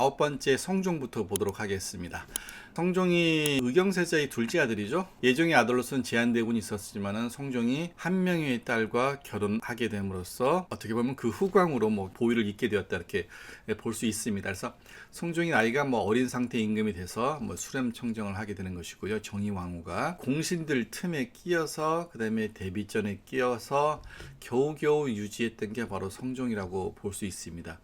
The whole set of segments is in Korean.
아홉 번째 성종부터 보도록 하겠습니다. 성종이 의경세자의 둘째 아들이죠. 예종의 아들로서는 제한대군이 있었지만은 성종이 한 명의 딸과 결혼하게 됨으로써 어떻게 보면 그 후광으로 뭐 보위를 잇게 되었다 이렇게 볼 수 있습니다. 그래서 성종이 나이가 뭐 어린 상태 임금이 돼서 뭐 수렴 청정을 하게 되는 것이고요. 정의 왕후가 공신들 틈에 끼어서 그다음에 대비전에 끼어서 겨우겨우 유지했던 게 바로 성종이라고 볼 수 있습니다.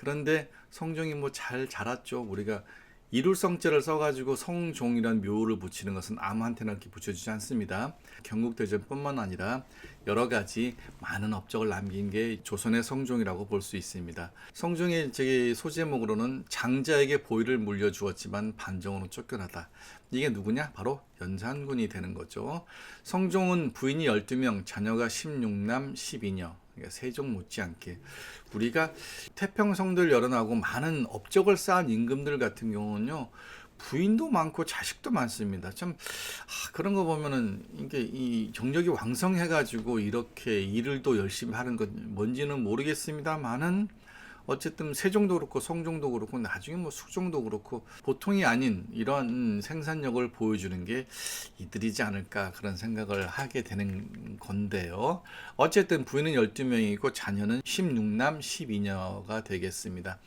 그런데 성종이 뭐 잘 자랐죠. 우리가 이룰성자를 써가지고 성종이란 묘를 붙이는 것은 아무한테나 이렇게 붙여주지 않습니다. 경국대전뿐만 아니라 여러 가지 많은 업적을 남긴 게 조선의 성종이라고 볼 수 있습니다. 성종의 제 소제목으로는 장자에게 보위를 물려주었지만 반정으로 쫓겨나다. 이게 누구냐? 바로 연산군이 되는 거죠. 성종은 부인이 12명, 자녀가 16남 12녀. 그러니까 세종 못지않게 우리가 태평성들 열어나고 많은 업적을 쌓은 임금들 같은 경우는요 부인도 많고 자식도 많습니다. 참 아, 그런 거 보면은 이게 이 경력이 왕성해가지고 이렇게 일을 또 열심히 하는 건 뭔지는 모르겠습니다만은 어쨌든 세종도 그렇고 성종도 그렇고 나중에 뭐 수종도 그렇고 보통이 아닌 이런 생산력을 보여주는 게 이들이지 않을까 그런 생각을 하게 되는 건데요. 어쨌든 부인은 12명이고 자녀는 16남 12녀가 되겠습니다.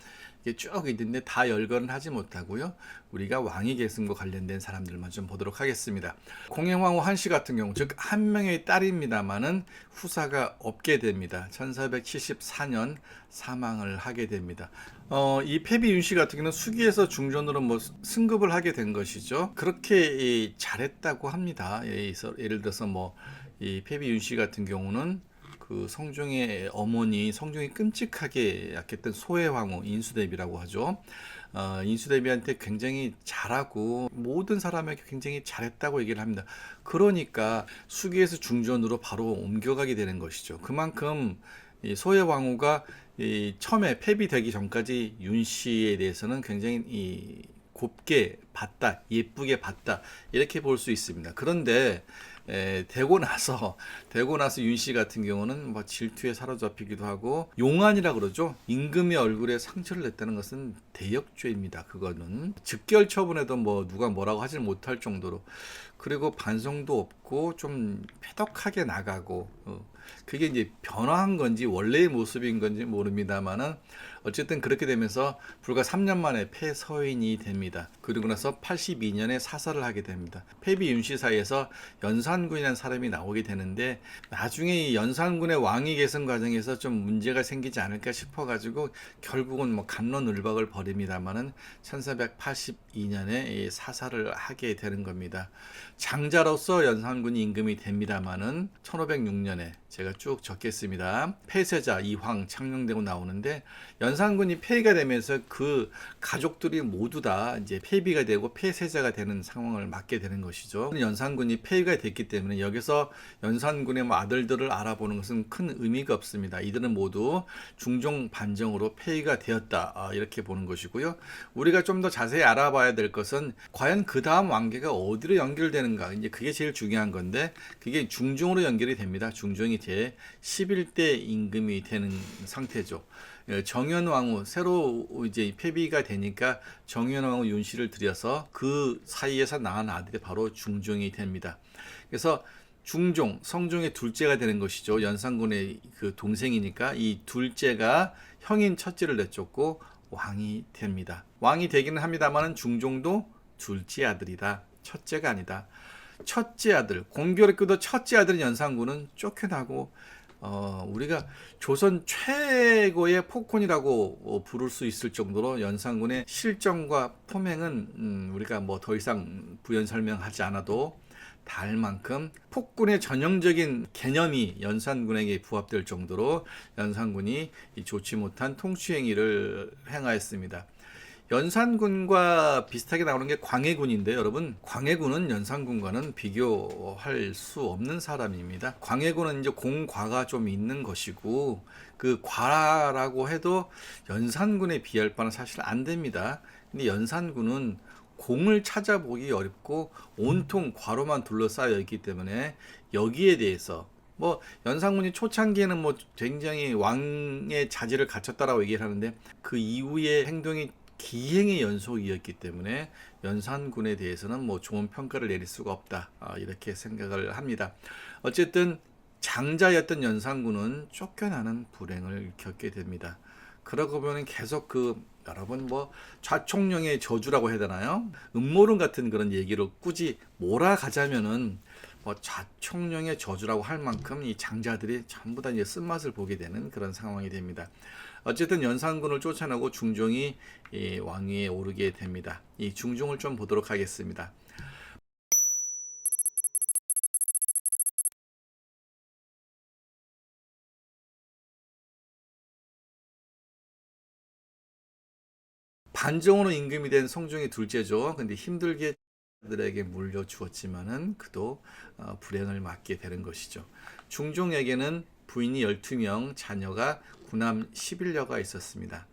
이게 쭉 있는데 다 열거는 하지 못하고요. 우리가 왕위 계승과 관련된 사람들만 좀 보도록 하겠습니다. 공행왕후 한씨 같은 경우 즉 한 명의 딸입니다만은 후사가 없게 됩니다. 1474년 사망을 하게 됩니다. 어, 이 패비 윤씨 같은 경우는 수기에서 중전으로 뭐 승급을 하게 된 것이죠. 그렇게 이, 잘했다고 합니다. 예, 예를 들어서 뭐 이 패비 윤씨 같은 경우는 그 성종의 어머니 성종이 끔찍하게 약했던 소해왕후 인수대비라고 하죠. 어, 인수대비한테 굉장히 잘하고 모든 사람에게 굉장히 잘했다고 얘기를 합니다. 그러니까 수기에서 중전으로 바로 옮겨가게 되는 것이죠. 그만큼 이 소해왕후가 이 처음에 폐비되기 전까지 윤 씨에 대해서는 굉장히 이 곱게 봤다, 예쁘게 봤다 이렇게 볼 수 있습니다. 그런데 에, 되고 나서 되고 나서 윤 씨 같은 경우는 뭐 질투에 사로잡히기도 하고 용안이라 그러죠. 임금의 얼굴에 상처를 냈다는 것은 대역죄입니다. 그거는 즉결 처분에도 뭐 누가 뭐라고 하질 못할 정도로 그리고 반성도 없고 좀 패덕하게 나가고 어, 그게 이제 변화한 건지 원래의 모습인 건지 모릅니다만은 어쨌든 그렇게 되면서 불과 3년 만에 폐서인이 됩니다. 그리고 나서 82년에 사살을 하게 됩니다. 폐비 윤씨 사이에서 연산군이라는 사람이 나오게 되는데 나중에 이 연산군의 왕위 계승 과정에서 좀 문제가 생기지 않을까 싶어가지고 결국은 뭐 간론을박을 벌입니다만은 1482년에 사살을 하게 되는 겁니다. 장자로서 연산군이 임금이 됩니다만은 1506년에 제가 쭉 적겠습니다. 폐세자 이황 창령되고 나오는데 연 산군이 폐위가 되면서 그 가족들이 모두 다 이제 폐비가 되고 폐세자가 되는 상황을 맞게 되는 것이죠. 연산군이 폐위가 됐기 때문에 여기서 연산군의 뭐 아들들을 알아보는 것은 큰 의미가 없습니다. 이들은 모두 중종 반정으로 폐위가 되었다 아, 이렇게 보는 것이고요. 우리가 좀 더 자세히 알아봐야 될 것은 과연 그 다음 왕계가 어디로 연결되는가 이제 그게 제일 중요한 건데 그게 중종으로 연결이 됩니다. 중종이 제 11대 임금이 되는 상태죠. 예, 정현왕후 새로 이제 폐비가 되니까 정현왕후 윤씨를 들여서 그 사이에서 낳은 아들이 바로 중종이 됩니다. 그래서 중종 성종의 둘째가 되는 것이죠. 연산군의 그 동생이니까 이 둘째가 형인 첫째를 내쫓고 왕이 됩니다. 왕이 되기는 합니다만은 중종도 둘째 아들이다. 첫째가 아니다. 첫째 아들 공교롭게도 첫째 아들인 연산군은 쫓겨나고 어, 우리가 조선 최고의 폭군이라고 어, 부를 수 있을 정도로 연산군의 실정과 포맹은 음, 우리가 뭐 더 이상 부연 설명하지 않아도 달 만큼 폭군의 전형적인 개념이 연산군에게 부합될 정도로 연산군이 이 좋지 못한 통치행위를 행하였습니다. 연산군과 비슷하게 나오는 게 광해군인데 여러분 광해군은 연산군과는 비교할 수 없는 사람입니다. 광해군은 이제 공과가 좀 있는 것이고 그 과라고 해도 연산군에 비할 바는 사실 안 됩니다. 근데 연산군은 공을 찾아보기 어렵고 온통 과로만 둘러싸여 있기 때문에 여기에 대해서 뭐 연산군이 초창기에는 뭐 굉장히 왕의 자질을 갖췄다라고 얘기를 하는데 그 이후의 행동이 기행의 연속이었기 때문에 연산군에 대해서는 뭐 좋은 평가를 내릴 수가 없다 아, 이렇게 생각을 합니다. 어쨌든 장자였던 연산군은 쫓겨나는 불행을 겪게 됩니다. 그러고 보면 계속 그 여러분 뭐 좌총령의 저주라고 해야 되나요? 음모론 같은 그런 얘기로 꾸지 몰아가자면은 뭐 좌총령의 저주라고 할 만큼 이 장자들이 전부 다 이제 쓴맛을 보게 되는 그런 상황이 됩니다. 어쨌든 연산군을 쫓아내고 중종이 이 왕위에 오르게 됩니다. 이 중종을 좀 보도록 하겠습니다. 반정으로 임금이 된 성종이 둘째죠. 근데 힘들게 들에게 물려 주었지만은 그도 어, 불행을 맞게 되는 것이죠. 중종에게는 부인이 12명, 자녀가 구남 11여가 있었습니다.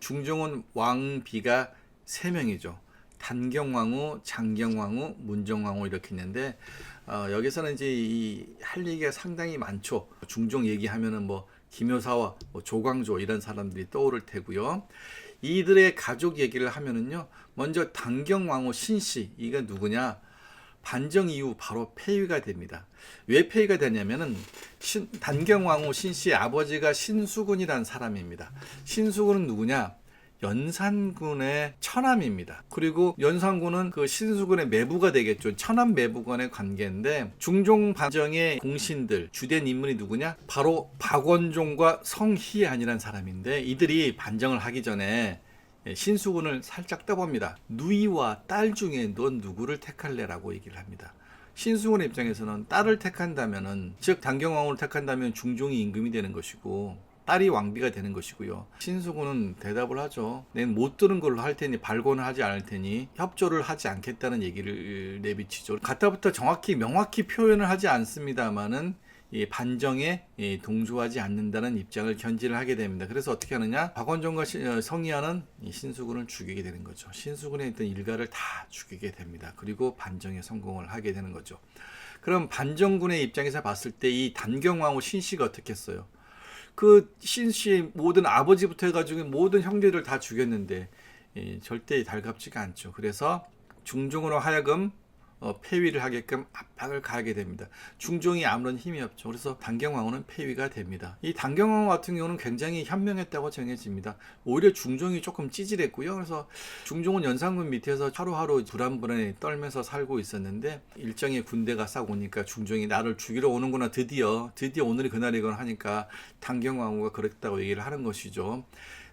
중종은 왕비가 3명이죠. 단경왕후, 장경왕후, 문정왕후 이렇게 있는데 어, 여기서는 이제 이 할 얘기가 상당히 많죠. 중종 얘기하면은 뭐 김효사와 뭐 조광조 이런 사람들이 떠오를 테고요. 이들의 가족 얘기를 하면은요. 먼저 단경왕후 신씨 이가 누구냐? 반정 이후 바로 폐위가 됩니다. 왜 폐위가 되냐면은 신, 단경왕후 신씨의 아버지가 신수군이라는 사람입니다. 신수군은 누구냐? 연산군의 처남입니다. 그리고 연산군은 그 신수군의 매부가 되겠죠. 처남 매부간의 관계인데 중종 반정의 공신들 주된 인물이 누구냐? 바로 박원종과 성희안이라는 사람인데 이들이 반정을 하기 전에 신수군을 살짝 떠봅니다. 누이와 딸 중에 넌 누구를 택할래라고 얘기를 합니다. 신수군의 입장에서는 딸을 택한다면은 즉 단경왕후를 택한다면 중종이 임금이 되는 것이고 딸이 왕비가 되는 것이고요. 신수군은 대답을 하죠. 낸 못 들은 걸로 할 테니 발권을 하지 않을 테니 협조를 하지 않겠다는 얘기를 내비치죠. 갖다부터 정확히 명확히 표현을 하지 않습니다만은 이 반정에 이 동조하지 않는다는 입장을 견지를 하게 됩니다. 그래서 어떻게 하느냐? 박원종과 시- 어, 이 신수군을 죽이게 되는 거죠. 신수군에 있던 일가를 다 죽이게 됩니다. 그리고 반정에 성공을 하게 되는 거죠. 그럼 반정군의 입장에서 봤을 때 이 단경왕후 신씨가 어떻겠어요? 그 신씨의 모든 아버지부터 해가지고 모든 형제들 다 죽였는데 예, 절대 달갑지가 않죠. 그래서 중종으로 하여금 어, 폐위를 하게끔 압박을 가하게 됩니다. 중종이 아무런 힘이 없죠. 그래서 단경왕후는 폐위가 됩니다. 이 단경왕후 같은 경우는 굉장히 현명했다고 정해집니다. 오히려 중종이 조금 찌질했고요. 그래서 중종은 연산군 밑에서 하루하루 불안불안에 떨면서 살고 있었는데 일정의 군대가 싹 오니까 중종이 나를 죽이러 오는구나 드디어 드디어 오늘이 그날이건 하니까 단경왕후가 그랬다고 얘기를 하는 것이죠.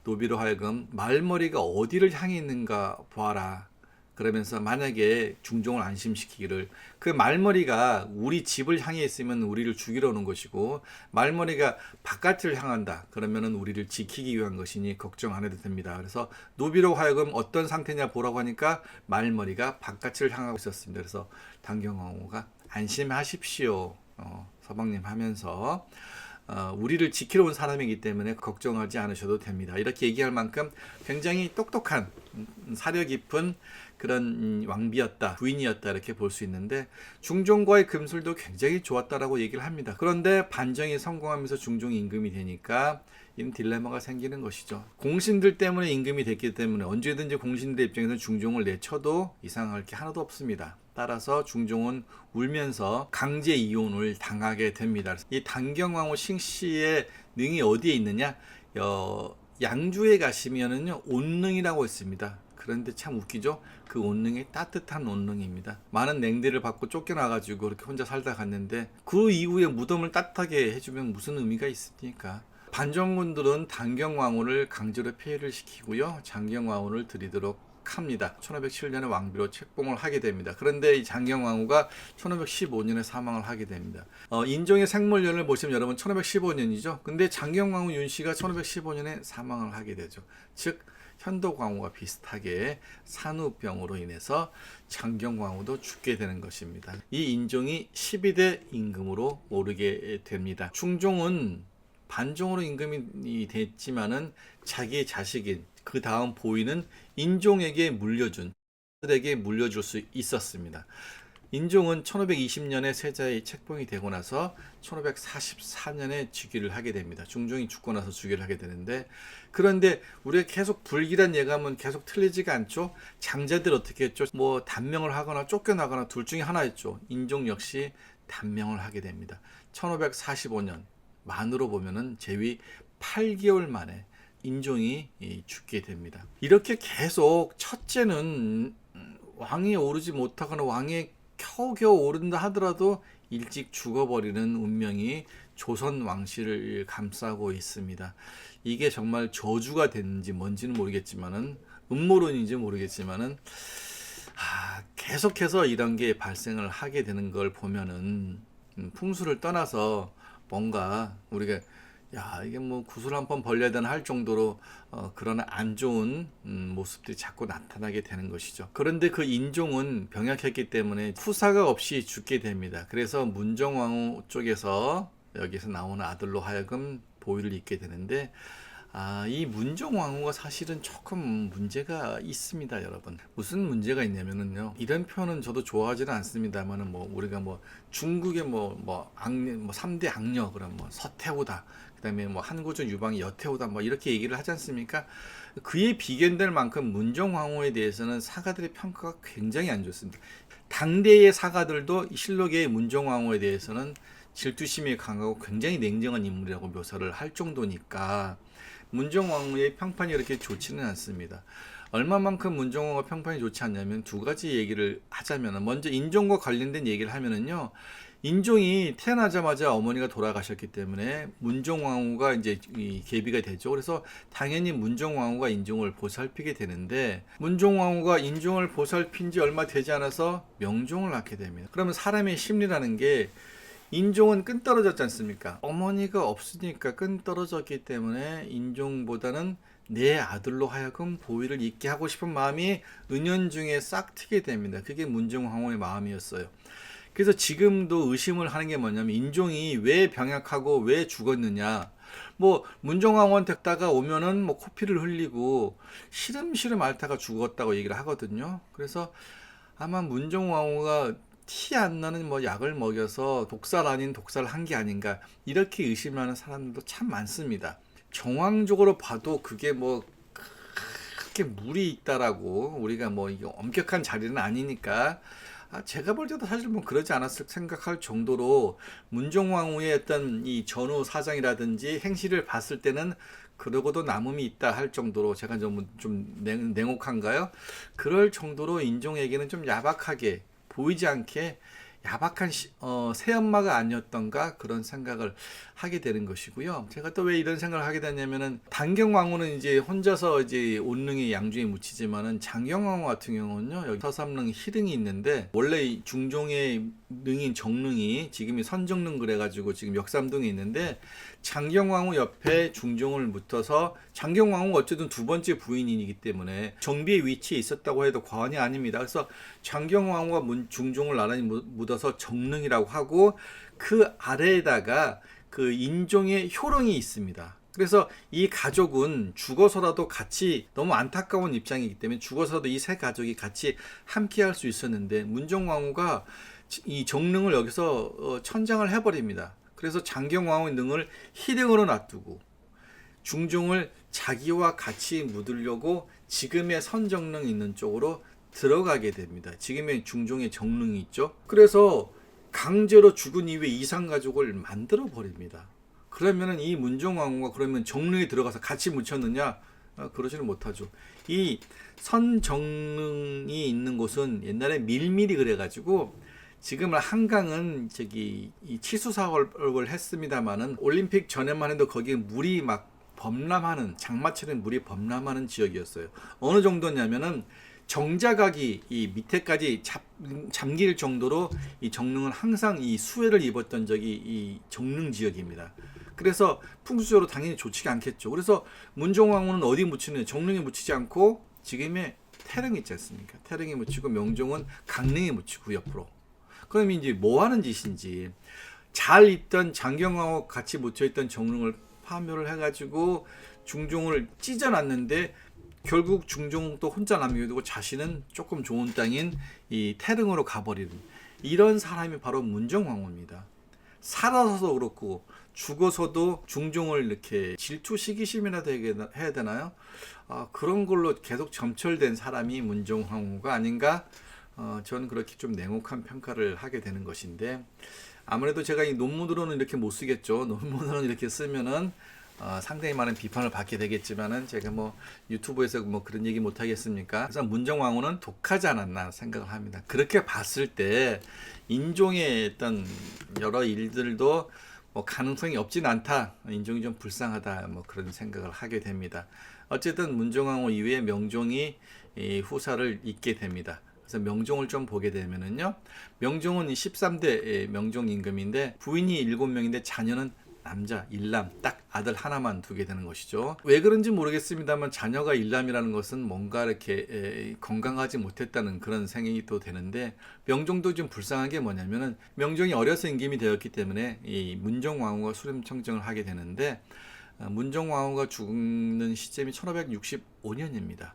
노비로 하여금 말머리가 어디를 향해 있는가 보아라. 그러면서 만약에 중종을 안심시키기를 그 말머리가 우리 집을 향해 있으면 우리를 죽이러 오는 것이고 말머리가 바깥을 향한다 그러면은 우리를 지키기 위한 것이니 걱정 안 해도 됩니다. 그래서 노비로 하여금 어떤 상태냐 보라고 하니까 말머리가 바깥을 향하고 있었습니다. 그래서 단경왕후가 안심하십시오. 어, 서방님 하면서 어, 우리를 지키러 온 사람이기 때문에 걱정하지 않으셔도 됩니다. 이렇게 얘기할 만큼 굉장히 똑똑한 음, 사려 깊은 그런 음, 왕비였다, 부인이었다 이렇게 볼 수 있는데 중종과의 금술도 굉장히 좋았다라고 얘기를 합니다. 그런데 반정이 성공하면서 중종이 임금이 되니까 이런 딜레마가 생기는 것이죠. 공신들 때문에 임금이 됐기 때문에 언제든지 공신들 입장에서 중종을 내쳐도 이상할 게 하나도 없습니다. 따라서 중종은 울면서 강제 이혼을 당하게 됩니다. 이 단경왕후 싱씨의 능이 어디에 있느냐? 어, 양주에 가시면은요 온능이라고 있습니다. 그런데 참 웃기죠? 그 온능이 따뜻한 온능입니다. 많은 냉대를 받고 쫓겨나가지고 그렇게 혼자 살다 갔는데 그 이후에 무덤을 따뜻하게 해주면 무슨 의미가 있습니까? 반정군들은 단경왕후를 강제로 폐위를 시키고요. 장경왕후를 들이도록 합니다. 1507년에 왕비로 책봉을 하게 됩니다. 그런데 이 장경왕후가 1515년에 사망을 하게 됩니다. 어, 인종의 생물년을 보시면 여러분 1515년이죠. 근데 장경왕후 윤씨가 1515년에 사망을 하게 되죠. 즉 현도광후가 비슷하게 산후병으로 인해서 장경광후도 죽게 되는 것입니다. 이 인종이 12대 임금으로 오르게 됩니다. 중종은 반종으로 임금이 됐지만은 자기의 자식인 그 다음 보이는 인종에게 물려준 들에게 물려줄 수 있었습니다. 인종은 1520년에 세자의 책봉이 되고 나서 1544년에 즉위를 하게 됩니다. 중종이 죽고 나서 즉위를 하게 되는데 그런데 우리가 계속 불길한 예감은 계속 틀리지가 않죠. 장자들 어떻게 했죠? 뭐 단명을 하거나 쫓겨나거나 둘 중에 하나였죠. 인종 역시 단명을 하게 됩니다. 1545년 만으로 보면은 제위 8개월 만에 인종이 이, 죽게 됩니다. 이렇게 계속 첫째는 음, 왕이 오르지 못하거나 왕에 겨우겨우 오른다 하더라도 일찍 죽어버리는 운명이 조선 왕실을 감싸고 있습니다. 이게 정말 저주가 됐는지 뭔지는 모르겠지만은 음모론인지 모르겠지만은 아, 계속해서 이런 게 발생을 하게 되는 걸 보면은 음, 풍수를 떠나서 뭔가 우리가 야 이게 뭐 구슬 한 번 벌려야 되나 할 정도로 어, 그런 안 좋은 음, 모습들이 자꾸 나타나게 되는 것이죠. 그런데 그 인종은 병약했기 때문에 후사가 없이 죽게 됩니다. 그래서 문정왕후 쪽에서 여기서 나오는 아들로 하여금 보위를 잇게 되는데 아, 이 문정왕후가 사실은 조금 문제가 있습니다, 여러분. 무슨 문제가 있냐면은요. 이런 표현은 저도 좋아하지는 않습니다만은 뭐 우리가 뭐 중국의 뭐뭐 악녀 뭐 3대 악녀 그럼 뭐 서태후다. 그다음에 뭐 한고조 유방이 여태후다 뭐 이렇게 얘기를 하지 않습니까? 그에 비견될 만큼 문정왕후에 대해서는 사가들의 평가가 굉장히 안 좋습니다. 당대의 사가들도 실록의 문정왕후에 대해서는 질투심이 강하고 굉장히 냉정한 인물이라고 묘사를 할 정도니까 문정왕후의 평판이 그렇게 좋지는 않습니다. 얼마만큼 문정왕후가 평판이 좋지 않냐면 두 가지 얘기를 하자면은 먼저 인종과 관련된 얘기를 하면은요. 인종이 태어나자마자 어머니가 돌아가셨기 때문에 문정왕후가 이제 이 계비가 되죠. 그래서 당연히 문정왕후가 인종을 보살피게 되는데 문정왕후가 인종을 보살핀 지 얼마 되지 않아서 명종을 낳게 됩니다. 그러면 사람의 심리라는 게 인종은 끈 떨어졌지 않습니까? 어머니가 없으니까 끈 떨어졌기 때문에 인종보다는 내 아들로 하여금 보위를 잇게 하고 싶은 마음이 은연중에 싹 트게 됩니다. 그게 문정왕후의 마음이었어요. 그래서 지금도 의심을 하는 게 뭐냐면 인종이 왜 병약하고 왜 죽었느냐. 뭐 문정왕후한테 다가 오면은 뭐 코피를 흘리고 시름시름 앓다가 죽었다고 얘기를 하거든요. 그래서 아마 문정왕후가 티 안 나는 뭐 약을 먹여서 독살 아닌 독살을 한 게 아닌가 이렇게 의심하는 사람들도 참 많습니다. 정황적으로 봐도 그게 뭐 그렇게 물이 있다라고 우리가 뭐 엄격한 자리는 아니니까 아, 제가 볼 때도 사실 뭐 그러지 않았을 생각할 정도로 문정왕후의 어떤 이 전후 사장이라든지 행실을 봤을 때는 그러고도 남음이 있다 할 정도로 제가 좀, 좀 냉, 냉혹한가요? 그럴 정도로 인종에게는 좀 야박하게 보이지 않게 야박한 시, 어, 새엄마가 아니었던가 그런 생각을 하게 되는 것이고요. 제가 또 왜 이런 생각을 하게 됐냐면은 단경왕후는 이제 혼자서 이제 온능이 양중에 묻히지만은 장경왕후 같은 경우는요 여기 서삼릉 희릉이 있는데 원래 이 중종의 능인 정릉이 지금이 선정릉 그래가지고 지금 역삼동에 있는데 장경왕후 옆에 중종을 묻어서 장경왕후가 어쨌든 두 번째 부인이기 때문에 정비의 위치에 있었다고 해도 과언이 아닙니다. 그래서 장경왕후가 문- 중종을 나란히 묻- 묻어서 정릉이라고 하고 그 아래에다가 그 인종의 효령이 있습니다. 그래서 이 가족은 죽어서라도 같이 너무 안타까운 입장이기 때문에 죽어서도 이 세 가족이 같이 함께 할 수 있었는데 문정왕후가 이 정릉을 여기서 어, 천장을 해버립니다. 그래서 장경왕후의 능을 희령으로 놔두고 중종을 자기와 같이 묻으려고 지금의 선정릉 있는 쪽으로 들어가게 됩니다. 지금의 중종의 정릉이 있죠. 그래서 강제로 죽은 이후에 이상 가족을 만들어 버립니다. 그러면은 이 문정왕후가 그러면 정릉에 들어가서 같이 묻혔느냐? 아, 그러지는 못하죠. 이 선정릉이 있는 곳은 옛날에 밀밀이 그래가지고 지금은 한강은 저기 이 치수 사업을 했습니다마는 올림픽 전에만 해도 거기에 물이 막 범람하는 장마철에 물이 범람하는 지역이었어요. 어느 정도냐면은 정자각이 이 밑에까지 잡, 잠길 정도로 이 정릉은 항상 이 수해를 입었던 적이 이 정릉 지역입니다. 그래서 풍수적으로 당연히 좋지가 않겠죠. 그래서 문종왕후는 어디 묻히는 정릉에 묻히지 않고 지금의 태릉 있지 않습니까? 태릉에 묻히고 명종은 강릉에 묻히고 옆으로. 그럼 이제 뭐 하는 짓인지 잘 있던 장경왕후 같이 묻혀 있던 정릉을 파묘를 해가지고 중종을 찢어놨는데 결국 중종도 혼자 남겨두고 자신은 조금 좋은 땅인 이 태릉으로 가버리는 이런 사람이 바로 문정왕후입니다. 살아서도 그렇고 죽어서도 중종을 이렇게 질투 시기심이라도 해야- 해야 되나요? 아, 그런 걸로 계속 점철된 사람이 문정왕후가 아닌가? 어, 저는 그렇게 좀 냉혹한 평가를 하게 되는 것인데 아무래도 제가 이 논문으로는 이렇게 못 쓰겠죠. 논문으로는 이렇게 쓰면은 어, 상당히 많은 비판을 받게 되겠지만은 제가 뭐 유튜브에서 뭐 그런 얘기 못 하겠습니까? 그래서 문정왕후는 독하지 않았나 생각을 합니다. 그렇게 봤을 때 인종의 어떤 여러 일들도 뭐 가능성이 없진 않다. 인종이 좀 불쌍하다. 뭐 그런 생각을 하게 됩니다. 어쨌든 문정왕후 이후에 명종이 이 후사를 잇게 됩니다. 그래서 명종을 좀 보게 되면은요. 명종은 13대 명종 임금인데 부인이 7명인데 자녀는 남자 일남 딱 아들 하나만 두게 되는 것이죠. 왜 그런지 모르겠습니다만 자녀가 일남이라는 것은 뭔가 이렇게 에, 건강하지 못했다는 그런 생각이 또 되는데 명종도 좀 불쌍한 게 뭐냐면은 명종이 어려서 임금이 되었기 때문에 이 문정 왕후가 수렴 청정을 하게 되는데 어, 문정 왕후가 죽는 시점이 1565년입니다.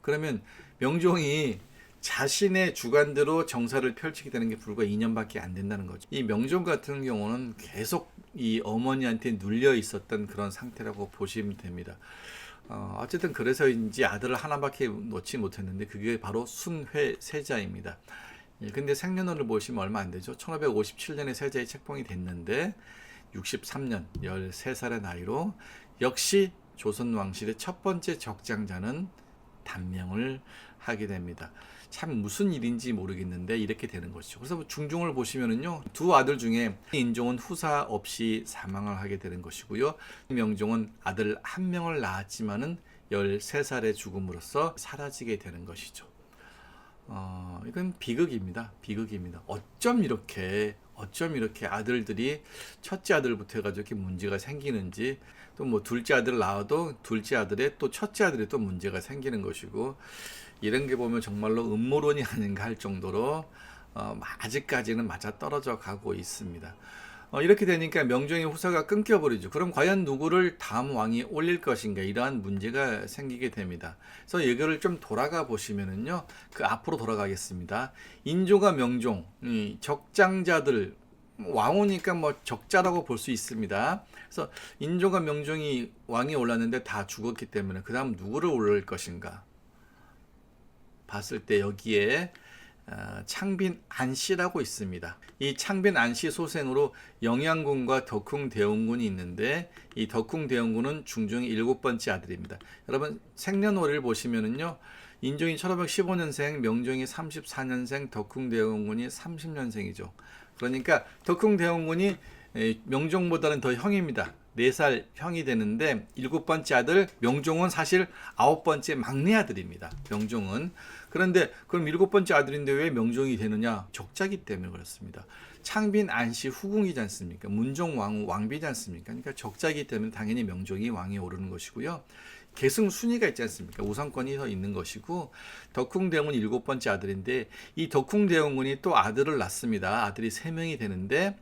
그러면 명종이 자신의 주관대로 정사를 펼치게 되는 게 불과 2년밖에 안 된다는 거죠. 이 명종 같은 경우는 계속 이 어머니한테 눌려 있었던 그런 상태라고 보시면 됩니다. 어, 어쨌든 그래서인지 아들을 하나밖에 놓지 못했는데 그게 바로 순회 세자입니다. 예, 근데 생년월을 보시면 얼마 안 되죠. 1557년에 세자의 책봉이 됐는데 63년 13살의 나이로 역시 조선 왕실의 첫 번째 적장자는 단명을 하게 됩니다. 참 무슨 일인지 모르겠는데 이렇게 되는 것이죠. 그래서 중종을 보시면은요 두 아들 중에 인종은 후사 없이 사망을 하게 되는 것이고요. 명종은 아들 한 명을 낳았지만은 13살의 죽음으로써 사라지게 되는 것이죠. 어, 이건 비극입니다. 비극입니다. 어쩜 이렇게 어쩜 이렇게 아들들이 첫째 아들부터 해가지고 이렇게 문제가 생기는지 또 뭐 둘째 아들 낳아도 둘째 아들의 또 첫째 아들에 또 문제가 생기는 것이고 이런 게 보면 정말로 음모론이 아닌가 할 정도로 어, 아직까지는 맞아 떨어져 가고 있습니다. 어, 이렇게 되니까 명종의 후사가 끊겨버리죠. 그럼 과연 누구를 다음 왕이 올릴 것인가 이러한 문제가 생기게 됩니다. 그래서 이거를 좀 돌아가 보시면은요, 그 앞으로 돌아가겠습니다. 인조가 명종, 이 적장자들 왕후니까 뭐 적자라고 볼 수 있습니다. 그래서 인조가 명종이 왕이 올랐는데 다 죽었기 때문에 그 다음 누구를 올릴 것인가 봤을 때 여기에 어, 창빈 안씨라고 있습니다. 이 창빈 안씨 소생으로 영양군과 덕흥 대원군이 있는데 이 덕흥 대원군은 중종의 일곱 번째 아들입니다. 여러분 생년월일 보시면은요. 인종이 1515년생, 명종이 34년생, 덕흥 대원군이 30년생이죠. 그러니까 덕흥 대원군이 에, 명종보다는 더 형입니다. 4살 형이 되는데 일곱 번째 아들 명종은 사실 아홉 번째 막내 아들입니다. 명종은 그런데 그럼 일곱 번째 아들인데 왜 명종이 되느냐? 적자기 때문에 그렇습니다. 창빈 안씨 후궁이지 않습니까? 문종 왕후 왕비지 않습니까? 그러니까 적자기 때문에 당연히 명종이 왕에 오르는 것이고요. 계승 순위가 있지 않습니까? 우선권이 더 있는 것이고 덕흥대원군 일곱 번째 아들인데 이 덕흥대원군이 또 아들을 낳습니다. 아들이 세 명이 되는데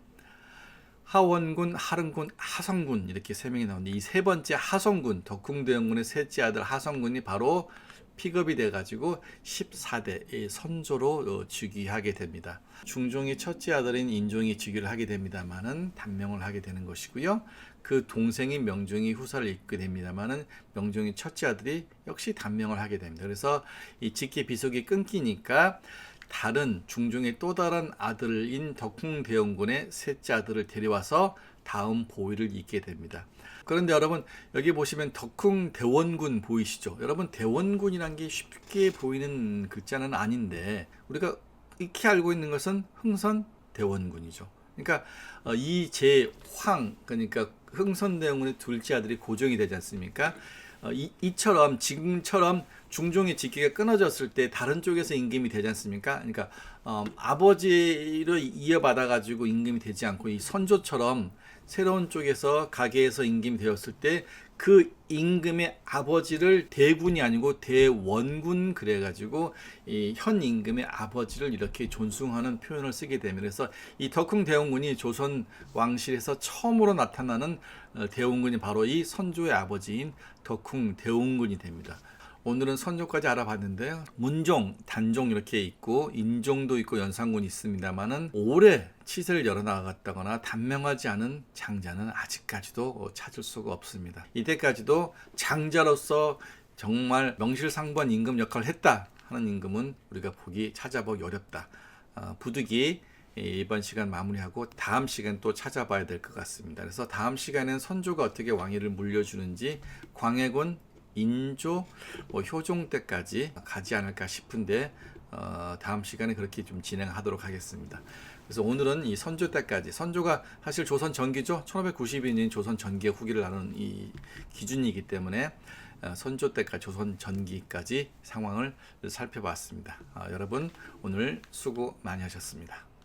하원군, 하릉군, 하성군 이렇게 세 명이 나오는데 이 세 번째 하성군 덕궁대원군의 셋째 아들 하성군이 바로 픽업이 돼가지고 14대 선조로 어, 즉위하게 됩니다. 중종의 첫째 아들인 인종이 즉위를 하게 됩니다만은 단명을 하게 되는 것이고요. 그 동생인 명종이 후사를 잇게 됩니다만은 명종의 첫째 아들이 역시 단명을 하게 됩니다. 그래서 이 직계 비속이 끊기니까 다른 중종의 또 다른 아들인 덕흥대원군의 셋째 아들을 데려와서 다음 보위를 잇게 됩니다. 그런데 여러분 여기 보시면 덕흥 대원군 보이시죠? 여러분 대원군이란 게 쉽게 보이는 글자는 아닌데 우리가 익히 알고 있는 것은 흥선 대원군이죠. 그러니까 어, 이 제황 그러니까 흥선대원군의 둘째 아들이 고종이 되지 않습니까? 어, 이, 이처럼 지금처럼 중종의 직계가 끊어졌을 때 다른 쪽에서 임금이 되지 않습니까? 그러니까 어, 아버지를 이어받아 가지고 임금이 되지 않고 이 선조처럼 새로운 쪽에서 가게에서 임금이 되었을 때 그 임금의 아버지를 대군이 아니고 대원군 그래 가지고 이 현 임금의 아버지를 이렇게 존숭하는 표현을 쓰게 되면 그래서 이 덕흥 대원군이 조선 왕실에서 처음으로 나타나는 어, 대원군이 바로 이 선조의 아버지인 덕흥 대원군이 됩니다. 오늘은 선조까지 알아봤는데요. 문종, 단종 이렇게 있고 인종도 있고 연산군이 있습니다만은 오래 치세를 열어나갔다거나 단명하지 않은 장자는 아직까지도 찾을 수가 없습니다. 이때까지도 장자로서 정말 명실상부한 임금 역할을 했다 하는 임금은 우리가 보기 찾아보기 어렵다. 어, 부득이 이번 시간 마무리하고 다음 시간 또 찾아봐야 될 것 같습니다. 그래서 다음 시간엔 선조가 어떻게 왕위를 물려주는지 광해군 인조 뭐 효종 때까지 가지 않을까 싶은데 어, 다음 시간에 그렇게 좀 진행하도록 하겠습니다. 그래서 오늘은 이 선조 때까지 선조가 사실 조선 전기죠. 1592년 조선 전기의 후기를 나누는 이 기준이기 때문에 어, 선조 때까지 조선 전기까지 상황을 살펴봤습니다. 아, 여러분 오늘 수고 많이 하셨습니다.